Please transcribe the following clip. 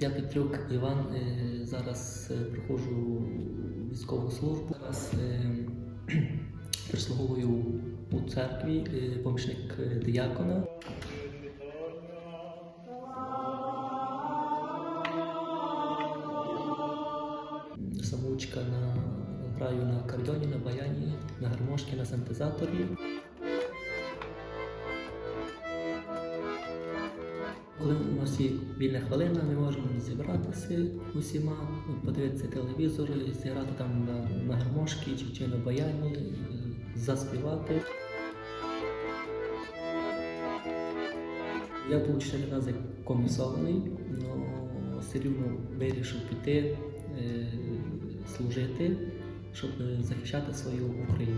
Я Петрюк Іван. е, Зараз е, проходжу військову службу. Зараз е, прислуговую у церкві, помічник диякона. Самоучка на граю на акордеоні, на баяні, на гармошці, на синтезаторі. Коли у нас є вільна хвилина, ми можемо зібратися усіма, подивитися телевізор, зіграти там на, на гармошці чи, чи на баяні, е, заспівати. Я був чотири рази комісований, але все рівно вирішив піти е, служити, щоб захищати свою Україну.